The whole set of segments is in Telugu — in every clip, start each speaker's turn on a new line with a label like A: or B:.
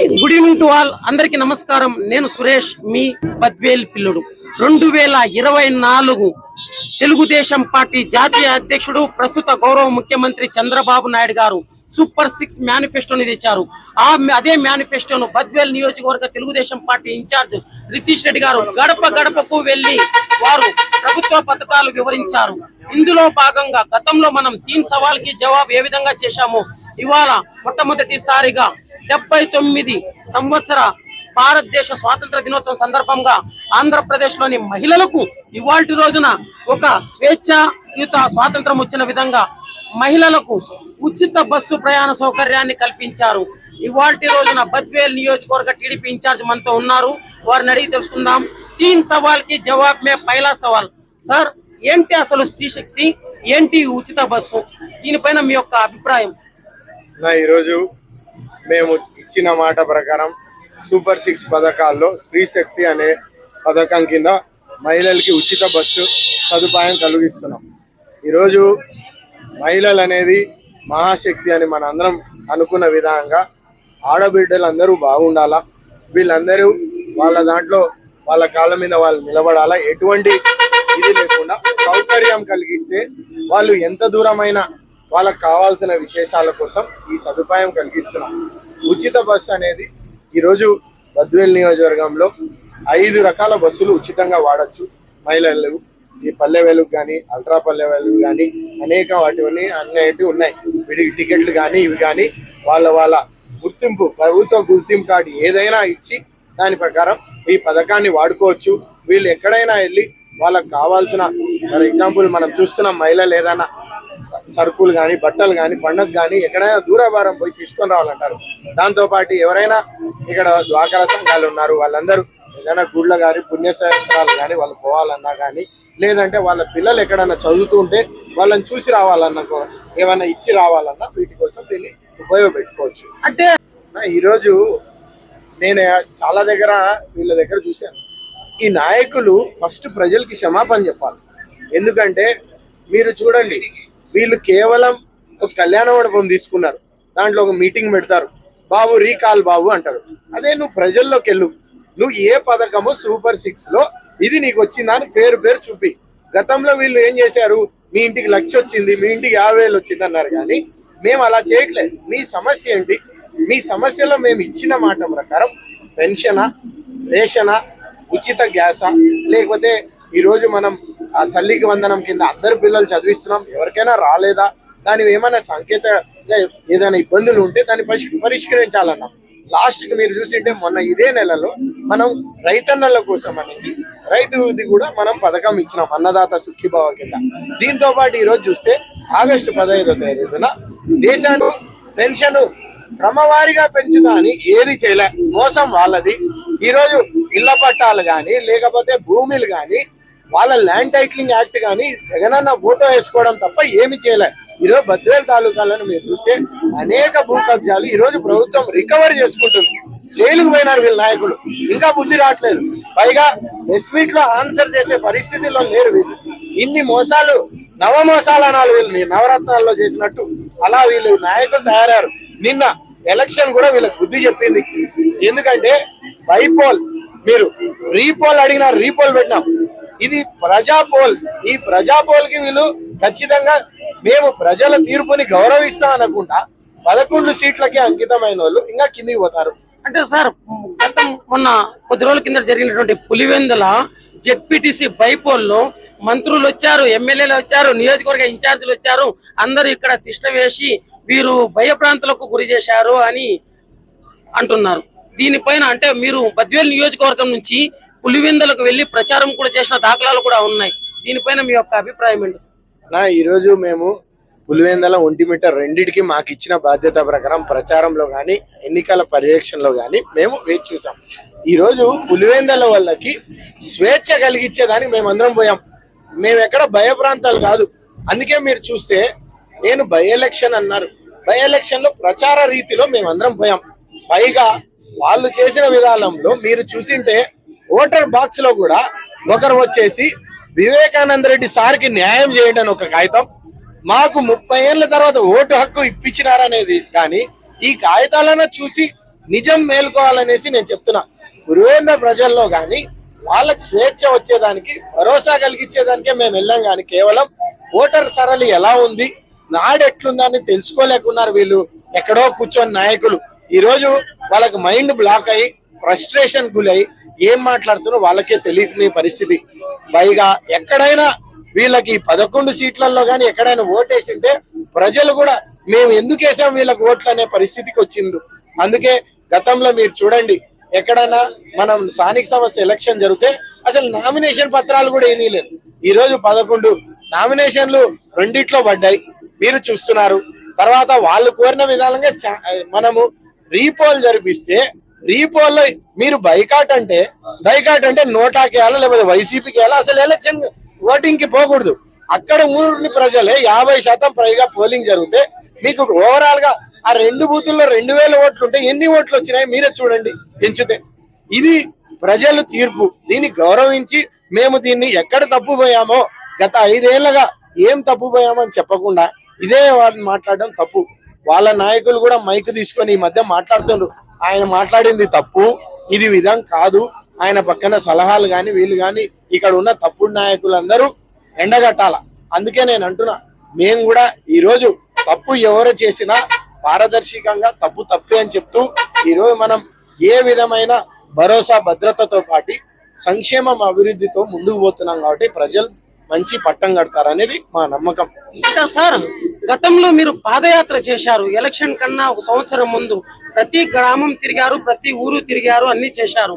A: Good evening to all. అందరికి నమస్కారం. నేను సురేష్ మీ బద్వేల్ పిల్లుడు. రెండు వేల ఇరవై నాలుగు తెలుగుదేశం పార్టీ జాతీయ అధ్యక్షుడు ప్రస్తుత గౌరవ ముఖ్యమంత్రి చంద్రబాబు నాయుడు గారు సూపర్ సిక్స్ మేనిఫెస్టోని తెచ్చారు. ఆ అదే మేనిఫెస్టోను బద్వేల్ నియోజకవర్గ తెలుగుదేశం పార్టీ ఇన్ఛార్జ్ రితీష్ రెడ్డి గారు గడప గడపకు వెళ్ళి వారు ప్రభుత్వ పథకాలు వివరించారు. ఇందులో భాగంగా గతంలో మనం తీన్ సవాల్కి జవాబు ఏ విధంగా చేశామో ఇవాళ మొట్టమొదటిసారిగా డెబ్బై తొమ్మిది సంవత్సర భారతదేశ స్వాతంత్ర దినోత్సవం సందర్భంగా ఆంధ్రప్రదేశ్లోని మహిళలకు ఇవాల్టి రోజున ఒక స్వేచ్ఛాయుత స్వాతంత్రం వచ్చిన విధంగా మహిళలకు ఉచిత బస్సు ప్రయాణ సౌకర్యాన్ని కల్పించారు. ఇవాల్టి రోజున బద్వేల్ నియోజకవర్గ టీడీపీ ఇన్ఛార్జ్ మనతో ఉన్నారు. వారిని అడిగి తెలుసుకుందాం. తీన్ సవాల్కి జవాబ్ మే పైలా సవాల్. సార్ ఏంటి అసలు స్త్రీశక్తి ఏంటి ఉచిత బస్సు? దీనిపైన మీ యొక్క అభిప్రాయం?
B: ఈరోజు మేము ఇచ్చిన మాట ప్రకారం సూపర్ సిక్స్ పథకాల్లో స్త్రీ శక్తి అనే పథకం కింద మహిళలకి ఉచిత బస్సు సదుపాయం కలిగిస్తున్నాం. ఈరోజు మహిళలు అనేది మహాశక్తి అని మన అందరం అనుకున్న విధంగా ఆడబిడ్డలందరూ బాగుండాలా? వీళ్ళందరూ వాళ్ళ దాంట్లో వాళ్ళ కాళ్ళ మీద వాళ్ళు నిలబడాలా? ఎటువంటి ఇది లేకుండా సౌకర్యం కలిగిస్తే వాళ్ళు ఎంత దూరమైన వాళ్ళకు కావాల్సిన విశేషాల కోసం ఈ సదుపాయం కలిగిస్తున్నాం. ఉచిత బస్సు అనేది ఈరోజు బద్వేల్ నియోజకవర్గంలో ఐదు రకాల బస్సులు ఉచితంగా వాడచ్చు. మహిళలు ఈ పల్లె వెలుగు కానీ అల్ట్రా పల్లె వెలుగు కానీ అనేక వాటివన్నీ అనేటివి ఉన్నాయి. వీటికి టికెట్లు కానీ ఇవి కానీ వాళ్ళ వాళ్ళ గుర్తింపు ప్రభుత్వ గుర్తింపు కార్డు ఏదైనా ఇచ్చి దాని ప్రకారం ఈ పథకాన్ని వాడుకోవచ్చు. వీళ్ళు ఎక్కడైనా వెళ్ళి వాళ్ళకి కావాల్సిన ఫర్ ఎగ్జాంపుల్ మనం చూస్తున్నాం మహిళలు ఏదైనా సరుకులు కానీ బట్టలు కానీ పండుగ కానీ ఎక్కడైనా దూరభారం పోయి తీసుకొని రావాలంటారు. దాంతో పాటు ఎవరైనా ఇక్కడ ద్వాకర సంఘాలు ఉన్నారు వాళ్ళందరూ ఏదైనా గుళ్ళ కానీ పుణ్యక్షేత్రాలు కానీ వాళ్ళు పోవాలన్నా కానీ లేదంటే వాళ్ళ పిల్లలు ఎక్కడైనా చదువుతుంటే వాళ్ళని చూసి రావాలన్నా ఏమైనా ఇచ్చి రావాలన్నా వీటి కోసం దీన్ని ఉపయోగపెట్టుకోవచ్చు.
A: అంటే
B: నా ఈరోజు నేను చాలా దగ్గర వీళ్ళ దగ్గర చూశాను. ఈ నాయకులు ఫస్ట్ ప్రజలకి క్షమాపణ చెప్పాలి. ఎందుకంటే మీరు చూడండి వీళ్ళు కేవలం ఒక కళ్యాణ మండపం తీసుకున్నారు. దాంట్లో ఒక మీటింగ్ పెడతారు. బాబు రీకాల్ బాబు అంటారు. అదే నువ్వు ప్రజల్లోకి వెళ్ళు. నువ్వు ఏ పథకము సూపర్ సిక్స్లో ఇది నీకు వచ్చిందా అని పేరు పేరు చూపి. గతంలో వీళ్ళు ఏం చేశారు? మీ ఇంటికి లక్ష వచ్చింది మీ ఇంటికి యాభై వేలు వచ్చింది అన్నారు కానీ మేము అలా చేయట్లేదు మీ సమస్య ఏంటి? మీ సమస్యలో మేము ఇచ్చిన మాట ప్రకారం పెన్షనా రేషనా ఉచిత గ్యాసా? లేకపోతే ఈరోజు మనం తల్లికి వందనం కింద అందరు పిల్లలు చదివిస్తున్నాం. ఎవరికైనా రాలేదా? దాని ఏమైనా సంకేత ఏదైనా ఇబ్బందులు ఉంటే దాన్ని పరిష్- పరిష్కరించాలన్నాం. లాస్ట్కి మీరు చూసింటే మొన్న ఇదే నెలలో మనం రైతన్నల కోసం అనేసి రైతుది కూడా మనం పథకం ఇచ్చినాం అన్నదాత సుఖీభావ కింద. దీంతో పాటు ఈరోజు చూస్తే ఆగస్టు పదహైదో తేదీన దేశాన్ని పెన్షన్ క్రమవారిగా పెంచుతా అని ఏది చేయలే. మోసం వాళ్ళది. ఈరోజు ఇళ్ళ పట్టాలు కానీ లేకపోతే భూములు కానీ వాళ్ళ ల్యాండ్ టైటిలింగ్ యాక్ట్ కానీ జగనన్న ఫోటో వేసుకోవడం తప్ప ఏమి చేయలే. ఈరోజు బద్వేల్ తాలూకాలను మీరు చూస్తే అనేక భూ కబ్జాలు ఈరోజు ప్రభుత్వం రికవర్ చేసుకుంటుంది. జైలుకు పోయినారు వీళ్ళ నాయకులు. ఇంకా బుద్ధి రావట్లేదు. పైగా ప్రెస్ మీట్లో ఆన్సర్ చేసే పరిస్థితిలో లేరు వీళ్ళు. ఇన్ని మోసాలు నవ మోసాలు అనాలి వీళ్ళు నవరత్నాల్లో చేసినట్టు. అలా వీళ్ళు నాయకులు తయారారు నిన్న ఎలక్షన్ కూడా వీళ్ళకి బుద్ధి చెప్పింది. ఎందుకంటే బైపోల్ మీరు రీపోల్ అడిగినారు రీపోల్ పెట్టినాం. ఇది ప్రజా పోల్. ఈ ప్రజా పోల్కి వీళ్ళు ఖచ్చితంగా మేము ప్రజల తీర్పుని గౌరవిస్తాం అనుకుంటా పదకొండు సీట్లకి అంకితమైన వాళ్ళు ఇంకా కిందికి పోతారు.
A: అంటే సార్ గతం మొన్న కొద్ది రోజుల కింద జరిగినటువంటి పులివెందుల జెడ్పీటీసీ బైపోల్లో మంత్రులు వచ్చారు ఎమ్మెల్యేలు వచ్చారు నియోజకవర్గ ఇన్ఛార్జీలు వచ్చారు. అందరూ ఇక్కడ తిష్ట వేసి వీరు భయప్రాంతులకు గురి చేశారు అని అంటున్నారు. దీనిపైన అంటే మీరు బద్వేల్ నియోజకవర్గం నుంచి పులివెందులకు వెళ్ళి ప్రచారం కూడా చేసిన దాఖలాలు కూడా ఉన్నాయి. దీనిపైన మీ యొక్క అభిప్రాయం ఏంటి
B: నా ఈరోజు మేము పులివెందల ఒంటిమిట్ట రెండిటికి మాకు ఇచ్చిన బాధ్యత ప్రకారం ప్రచారంలో కానీ ఎన్నికల పర్యవేక్షణలో కానీ మేము వేచి చూసాం ఈరోజు పులివెందల వాళ్ళకి స్వేచ్ఛ కలిగించేదానికి మేమందరం పోయాం. మేము ఎక్కడ భయప్రాంతాలు కాదు. అందుకే మీరు చూస్తే నేను బై ఎలక్షన్ అన్నారు. బై ఎలక్షన్లో ప్రచార రీతిలో మేమందరం పోయాం. పైగా వాళ్ళు చేసిన విధానంలో మీరు చూసింటే ఓటర్ బాక్స్లో కూడా ఒకరు వచ్చేసి వివేకానంద రెడ్డి సార్కి న్యాయం చేయడం ఒక కాగితం. మాకు ముప్పై ఏళ్ళ తర్వాత ఓటు హక్కు ఇప్పించినారనేది కానీ ఈ కాగితాలను చూసి నిజం మేల్కోవాలనేసి నేను చెప్తున్నా. పురువేంద్ర ప్రజల్లో కానీ వాళ్ళకి స్వేచ్ఛ వచ్చేదానికి భరోసా కలిగించేదానికే మేము వెళ్ళాం కానీ కేవలం ఓటర్ సరళి ఎలా ఉంది నాడు ఎట్లుందని తెలుసుకోలేకున్నారు వీళ్ళు ఎక్కడో కూర్చొని నాయకులు. ఈరోజు వాళ్ళకి మైండ్ బ్లాక్ అయ్యి ఫ్రస్ట్రేషన్ గులై ఏం మాట్లాడుతున్నారో వాళ్ళకే తెలియని పరిస్థితి. పైగా ఎక్కడైనా వీళ్ళకి పదకొండు సీట్లలో కానీ ఎక్కడైనా ఓటేసింటే ప్రజలు కూడా మేము ఎందుకు వేసాం వీళ్ళకి ఓట్లు అనే పరిస్థితికి వచ్చిండ్రు. అందుకే గతంలో మీరు చూడండి ఎక్కడైనా మనం స్థానిక సంస్థ ఎలక్షన్ జరిగితే అసలు నామినేషన్ పత్రాలు కూడా ఏమీ లేదు ఈ రోజు పదకొండు నామినేషన్లు రెండిట్లో పడ్డాయి. మీరు చూస్తున్నారు. తర్వాత వాళ్ళు కోరిన విధానంగా మనము రీపోల్ జరిపిస్తే రీపోల్లో మీరు బైకాట్ అంటే బైకాట్ అంటే నోటాకి వెళ్ళాలి లేకపోతే వైసీపీకి వెళ్ళాలి అసలు ఎలక్షన్ ఓటింగ్కి పోకూడదు. అక్కడ ఊరిని ప్రజలే యాభై శాతం పైగా పోలింగ్ జరిగితే మీకు ఓవరాల్గా ఆ రెండు బూతుల్లో రెండు వేల ఓట్లు ఉంటే ఎన్ని ఓట్లు వచ్చినాయి మీరే చూడండి పెంచితే ఇది ప్రజలు తీర్పు. దీన్ని గౌరవించి మేము దీన్ని ఎక్కడ తప్పుపోయామో గత ఐదేళ్ళగా ఏం తప్పుపోయామని చెప్పకుండా ఇదే వాళ్ళని మాట్లాడడం తప్పు. వాళ్ళ నాయకులు కూడా మైక్ తీసుకొని ఈ మధ్య మాట్లాడుతున్నారు ఆయన మాట్లాడింది తప్పు. ఇది విధం కాదు. ఆయన పక్కన సలహాలు కానీ వీళ్ళు కానీ ఇక్కడ ఉన్న తప్పుడు నాయకులందరూ ఎండగట్టాల? అందుకే నేను అంటున్నా మేము కూడా ఈరోజు తప్పు ఎవరు చేసినా పారదర్శకంగా తప్పు తప్పే అని చెప్తూ ఈరోజు మనం ఏ విధమైన భరోసా భద్రతతో పాటు సంక్షేమం అభివృద్ధితో ముందుకు పోతున్నాం కాబట్టి ప్రజలు మంచి పట్టం కడతారనేది మా నమ్మకం.
A: సార్ గతంలో మీరు పాదయాత్ర చేశారు. ఎలక్షన్ కన్నా ఒక సంవత్సరం ముందు ప్రతి గ్రామం తిరిగారు ప్రతి ఊరు తిరిగారు అన్ని చేశారు.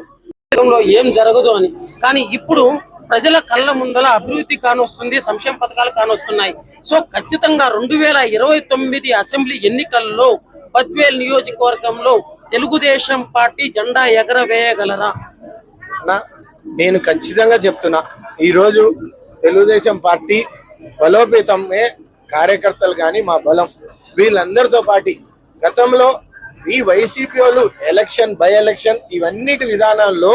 A: ఏం జరగదు అని. కానీ ఇప్పుడు ప్రజల కళ్ళ ముందల అభివృద్ధి కానొస్తుంది సంక్షేమ పథకాలు కానొస్తున్నాయి. సో ఖచ్చితంగా రెండు వేల ఇరవై తొమ్మిది అసెంబ్లీ ఎన్నికల్లో బద్వేల్ నియోజకవర్గంలో తెలుగుదేశం పార్టీ జెండా ఎగరవేయగలరా?
B: నేను ఖచ్చితంగా చెప్తున్నా. ఈరోజు తెలుగుదేశం పార్టీ బలోపేతమే కార్యకర్తలు కానీ మా బలం. వీళ్ళందరితో పాటు గతంలో ఈ వైసీపీ వాళ్ళు ఎలక్షన్ బై ఎలక్షన్ ఇవన్నిటి విధానాల్లో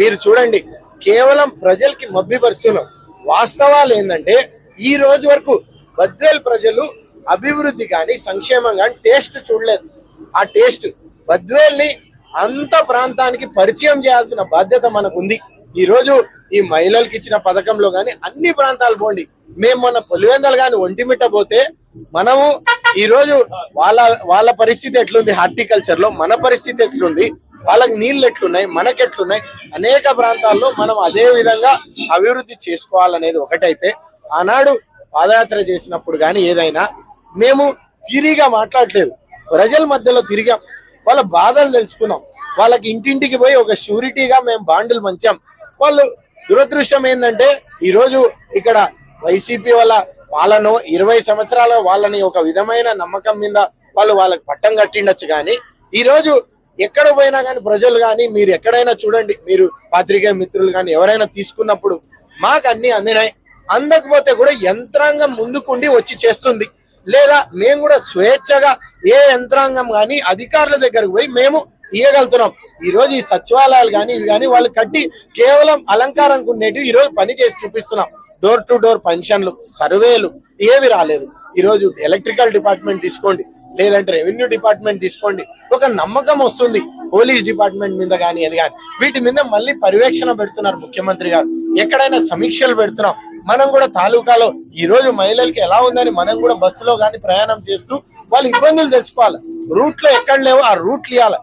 B: మీరు చూడండి కేవలం ప్రజలకి మభ్యపరుస్తున్నాం వాస్తవాలు ఏంటంటే ఈ రోజు వరకు బద్వేల్ ప్రజలు అభివృద్ధి కానీ సంక్షేమం కానీ టేస్ట్ చూడలేదు. ఆ టేస్ట్ బద్వేల్ని అంత ప్రాంతానికి పరిచయం చేయాల్సిన బాధ్యత మనకు ఉంది ఈ రోజు ఈ మహిళలకు ఇచ్చిన పథకంలో కానీ అన్ని ప్రాంతాలు పోండి. మేము మన పులివెందలు కానీ ఒంటిమిట్ట పోతే మనము ఈరోజు వాళ్ళ వాళ్ళ పరిస్థితి ఎట్లుంది? హార్టికల్చర్లో మన పరిస్థితి ఎట్లుంది? వాళ్ళకి నీళ్ళు ఎట్లున్నాయి? మనకి ఎట్లున్నాయి? అనేక ప్రాంతాల్లో మనం అదే విధంగా అభివృద్ధి చేసుకోవాలనేది ఒకటైతే. ఆనాడు పాదయాత్ర చేసినప్పుడు కానీ ఏదైనా మేము తిరిగా మాట్లాడలేదు. ప్రజల మధ్యలో తిరిగాం. వాళ్ళ బాధలు తెలుసుకున్నాం. వాళ్ళకి ఇంటింటికి పోయి ఒక షూరిటీగా మేము బాండులు మంచాం. వాళ్ళు దురదృష్టం ఏంటంటే ఈరోజు ఇక్కడ వైసీపీ వల్ల వాళ్ళను ఇరవై సంవత్సరాల వాళ్ళని ఒక విధమైన నమ్మకం మీద వాళ్ళు వాళ్ళకి పట్టం కట్టిండొచ్చు కానీ ఈరోజు ఎక్కడ పోయినా కానీ ప్రజలు కానీ మీరు ఎక్కడైనా చూడండి మీరు పాత్రికేయ మిత్రులు కానీ ఎవరైనా తీసుకున్నప్పుడు మాకు అన్ని అందినాయి. అందకపోతే కూడా యంత్రాంగం ముందుకుండి వచ్చి చేస్తుంది. లేదా మేము కూడా స్వేచ్ఛగా ఏ యంత్రాంగం కానీ అధికారుల దగ్గరకు పోయి మేము ఇవ్వగలుగుతున్నాం ఈరోజు ఈ సచివాలయాలు కానీ ఇవి కానీ వాళ్ళు కట్టి కేవలం అలంకారానికి ఉండేటివి ఈరోజు పని చేసి చూపిస్తున్నాం. డోర్ టు డోర్ పెన్షన్లు సర్వేలు ఏవి రాలేదు. ఈరోజు ఎలక్ట్రికల్ డిపార్ట్మెంట్ తీసుకోండి లేదంటే రెవెన్యూ డిపార్ట్మెంట్ తీసుకోండి. ఒక నమ్మకం వస్తుంది పోలీస్ డిపార్ట్మెంట్ మీద కానీ అది కానీ. వీటి మీద మళ్ళీ పర్యవేక్షణ పెడుతున్నారు ముఖ్యమంత్రి గారు. ఎక్కడైనా సమీక్షలు పెడుతున్నాం. మనం కూడా తాలూకాలో ఈ రోజు మహిళలకి ఎలా ఉందని మనం కూడా బస్సులో కానీ ప్రయాణం చేస్తూ వాళ్ళ ఇబ్బందులు తెచ్చుకోవాలి రూట్లో ఎక్కడ లేవో ఆ రూట్లు ఇవ్వాలి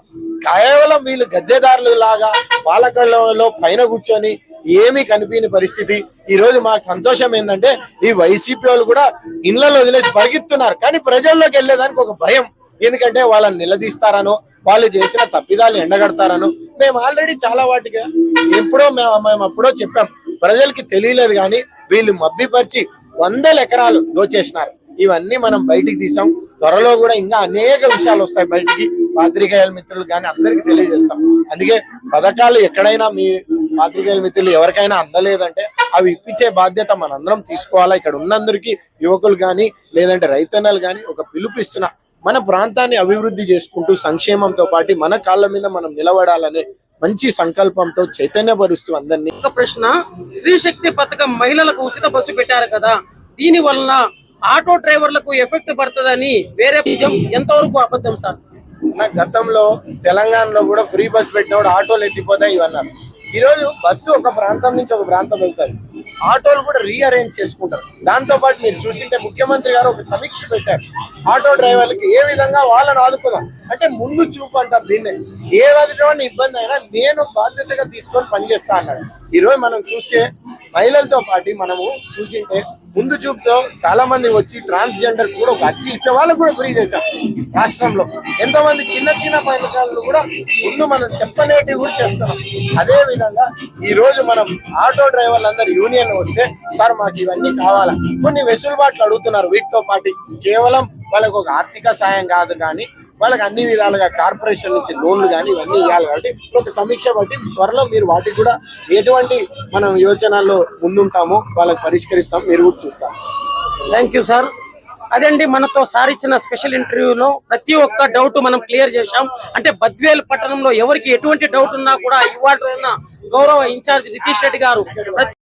B: కేవలం వీళ్ళు గద్దెదారులు లాగా పాలకల్లో పైన కూర్చొని ఏమీ కనిపించని పరిస్థితి. ఈ రోజు మాకు సంతోషం ఏంటంటే ఈ వైసీపీ వాళ్ళు కూడా ఇళ్ళలో వదిలేసి పరిగెత్తున్నారు. కానీ ప్రజల్లోకి వెళ్ళేదానికి ఒక భయం. ఎందుకంటే వాళ్ళని నిలదీస్తారనో వాళ్ళు చేసిన తప్పిదాలు ఎండగడతారనో మేము ఆల్రెడీ చాలా వాటికి ఎప్పుడో మేము మేము అప్పుడో చెప్పాం. ప్రజలకి తెలియలేదు కానీ వీళ్ళు మబ్బిపరిచి వందల ఎకరాలు దోచేసినారు. ఇవన్నీ మనం బయటికి తీసాం. త్వరలో కూడా ఇంకా అనేక విషయాలు వస్తాయి బయటికి. పాత్రికేయుల మిత్రులు కానీ అందరికి తెలియజేస్తాం. అందుకే పథకాలు ఎక్కడైనా మీ పాత్రికేయుల మిత్రులు ఎవరికైనా అందలేదంటే అవి ఇప్పించే బాధ్యత మనందరం తీసుకోవాలా. ఇక్కడ ఉన్నందరికీ యువకులు కానీ లేదంటే రైతన్నలు కానీ ఒక పిలుపిస్తున్న మన ప్రాంతాన్ని అభివృద్ధి చేసుకుంటూ సంక్షేమంతో పాటు మన కాళ్ళ మీద మనం నిలబడాలనే మంచి సంకల్పంతో చైతన్యపరుస్తూ అందరినీ
A: ఒక ప్రశ్న శక్తి పథకం మహిళలకు ఉచిత బస్సు పెట్టారు కదా దీని వల్ల ఆటో డ్రైవర్లకు ఎఫెక్ట్ పడుతుందని వేరే నిజం ఎంతవరకు అబద్ధం సార్?
B: నా గతంలో తెలంగాణలో కూడా ఫ్రీ బస్ పెట్టినప్పుడు ఆటోలు ఎత్తిపోతాయి ఇవన్నారు. ఈరోజు బస్సు ఒక ప్రాంతం నుంచి ఒక ప్రాంతం వెళ్తాయి. ఆటోలు కూడా రీఅరేంజ్ చేసుకుంటారు. దాంతో పాటు మీరు చూసింటే ముఖ్యమంత్రి గారు ఒక సమీక్ష పెట్టారు. ఆటో డ్రైవర్లకి ఏ విధంగా వాళ్ళని ఆదుకుందాం? అంటే ముందు చూపు అంటారు దీన్ని. ఏ వదిలేవాడిని ఇబ్బంది అయినా నేను బాధ్యతగా తీసుకొని పనిచేస్తా అన్నాడు. ఈరోజు మనం చూస్తే మహిళలతో పాటు మనము చూసింటే ముందు చూపుతో. చాలా మంది వచ్చి ట్రాన్స్జెండర్స్ కూడా ఒక అర్జీ ఇస్తే వాళ్ళకు కూడా ఫ్రీ చేశాం రాష్ట్రంలో. ఎంతమంది చిన్న చిన్న పథకాలను కూడా ముందు మనం చెప్పనేటివి కూడా చేస్తున్నాం. అదే విధంగా ఈ రోజు మనం ఆటో డ్రైవర్లందరూ యూనియన్ వస్తే సార్ మాకు ఇవన్నీ కావాలా? కొన్ని వెసులుబాట్లు అడుగుతున్నారు. వీటితో పాటు కేవలం వాళ్ళకు ఒక ఆర్థిక సాయం కాదు కానీ వాళ్ళకి అన్ని విధాలుగా కార్పొరేషన్ నుంచి లోన్లు కానీ ఇవన్నీ ఇవ్వాలి కాబట్టి ఒక సమీక్ష బట్టి త్వరలో మీరు వాటికి కూడా ఎటువంటి మనం యోచనల్లో ముందుంటామో వాళ్ళకి పరిష్కరిస్తాం మీరు కూడా చూస్తారు.
A: థ్యాంక్ యూ సార్ అదండి మనతో సార్ ఇచ్చిన స్పెషల్ ఇంటర్వ్యూలో ప్రతి ఒక్క డౌట్ మనం క్లియర్ చేశాం. అంటే బద్వేల్ పట్టణంలో ఎవరికి ఎటువంటి డౌట్ ఉన్నా కూడా ఇవాళ ఉన్న గౌరవ ఇన్ఛార్జ్ నితీష్ రెడ్డి గారు